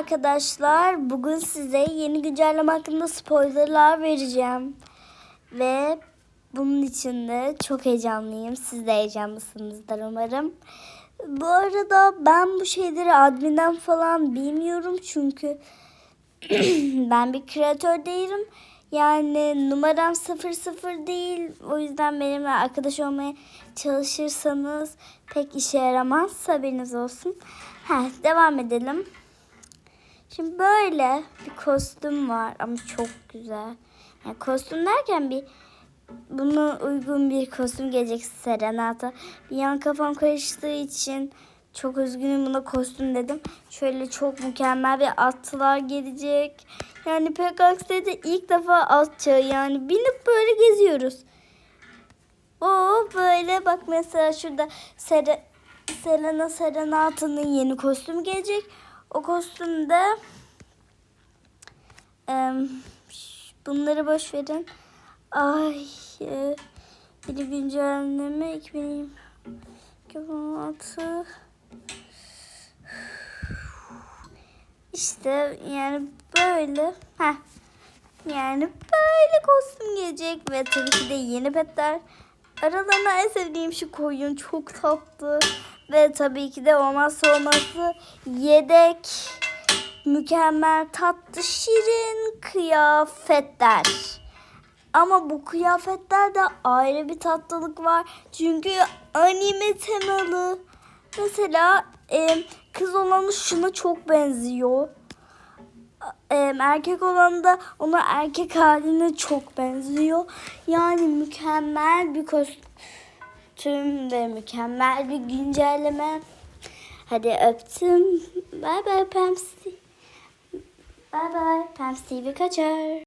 arkadaşlar. Bugün size yeni güncelleme hakkında spoilerlar vereceğim. Ve bunun için de çok heyecanlıyım. Siz de heyecanlısınızdır umarım. Bu arada ben bu şeyleri adminden falan bilmiyorum çünkü ben bir kreatör değilim. Yani numaram 00 değil. O yüzden benimle arkadaş olmaya çalışırsanız pek işe yaramaz. Haberiniz olsun. Heh, devam edelim. Şimdi böyle bir kostüm var ama çok güzel. Yani kostüm derken bir buna uygun bir kostüm gelecek Serenata. Bir yan kafam karıştığı için çok üzgünüm buna kostüm dedim. Şöyle çok mükemmel bir atlar gelecek. Yani Pegasus'ta ilk defa at çağı yani binip böyle geziyoruz. O böyle bak mesela şurada Sere, Selena Serenata'nın yeni kostümü gelecek. O kostümde ş- bunları boş verin. Ay e, bir güncelleme 2016 İşte yani böyle ha yani böyle kostüm gelecek ve tabii ki de yeni petler. Aralarında en sevdiğim şu koyun çok tatlı ve tabii ki de olmazsa olmazı yedek mükemmel tatlı şirin kıyafetler. Ama bu kıyafetlerde ayrı bir tatlılık var. Çünkü anime temalı. Mesela e, kız olanı şuna çok benziyor. Erkek olan da ona erkek haline çok benziyor. Yani mükemmel bir kostüm ve mükemmel bir güncelleme. Hadi öptüm. Bye bye Pamsi. Bye bye. Pamsi bir kaçar.